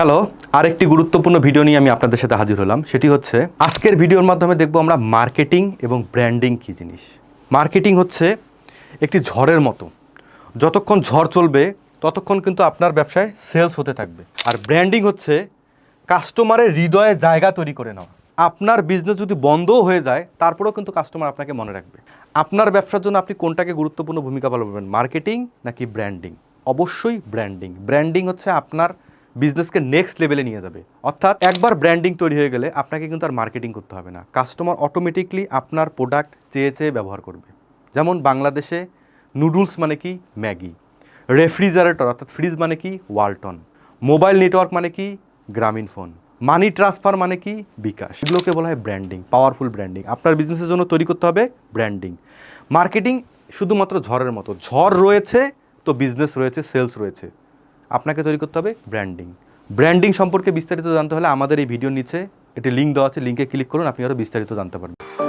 Hello আরেকটি গুরুত্বপূর্ণ video নিয়ে আমি আপনাদের সাথে হাজির হলাম। সেটি হচ্ছে, আজকের ভিডিওর মাধ্যমে দেখব আমরা মার্কেটিং এবং ব্র্যান্ডিং কী জিনিস। মার্কেটিং হচ্ছে একটি ঝড়ের মতো। যতক্ষণ ঝড় চলবে, ততক্ষণ কিন্তু আপনার ব্যবসায় সেলস হতে থাকবে। আর ব্র্যান্ডিং হচ্ছে কাস্টমারের হৃদয়ে জায়গা তৈরি করে নেওয়া। আপনার বিজনেস যদি বন্ধও হয়ে যায়, তারপরেও কিন্তু কাস্টমার আপনাকে মনে রাখবে। আপনার ব্যবসার জন্য আপনি কোনটাকে গুরুত্বপূর্ণ ভূমিকা পালন করবেন? মার্কেটিং নাকি ব্র্যান্ডিং অবশ্যই ব্র্যান্ডিং ব্র্যান্ডিং হচ্ছে আপনার বিজনেসকে নেক্সট লেভেলে নিয়ে যাবে। অর্থাৎ একবার ব্র্যান্ডিং তৈরি হয়ে গেলে আপনাকে কিন্তু আর মার্কেটিং করতে হবে না। কাস্টমার অটোমেটিকলি আপনার প্রোডাক্ট চেয়ে চেয়ে ব্যবহার করবে। যেমন বাংলাদেশে নুডলস মানে কি? ম্যাগি। রেফ্রিজারেটর অর্থাৎ ফ্রিজ মানে কি? ওয়ালটন মোবাইল নেটওয়ার্ক মানে কি? গ্রামীণ ফোন মানি ট্রান্সফার মানে কি? বিকাশ। এগুলোকে বলা হয় ব্র্যান্ডিং পাওয়ারফুল ব্র্যান্ডিং আপনার বিজনেসের জন্য তৈরি করতে হবে ব্র্যান্ডিং মার্কেটিং শুধুমাত্র ঝড়ের মতো। ঝড় রয়েছে, তো বিজনেস রয়েছে সেলস রয়েছে। আপনাকে তৈরি করতে হবে ব্র্যান্ডিং। ব্র্যান্ডিং সম্পর্কে বিস্তারিত জানতে হলে আমাদের এই ভিডিওর নিচে একটি লিঙ্ক দেওয়া আছে, লিঙ্কে ক্লিক করুন, আপনি আরও বিস্তারিত জানতে পারবেন।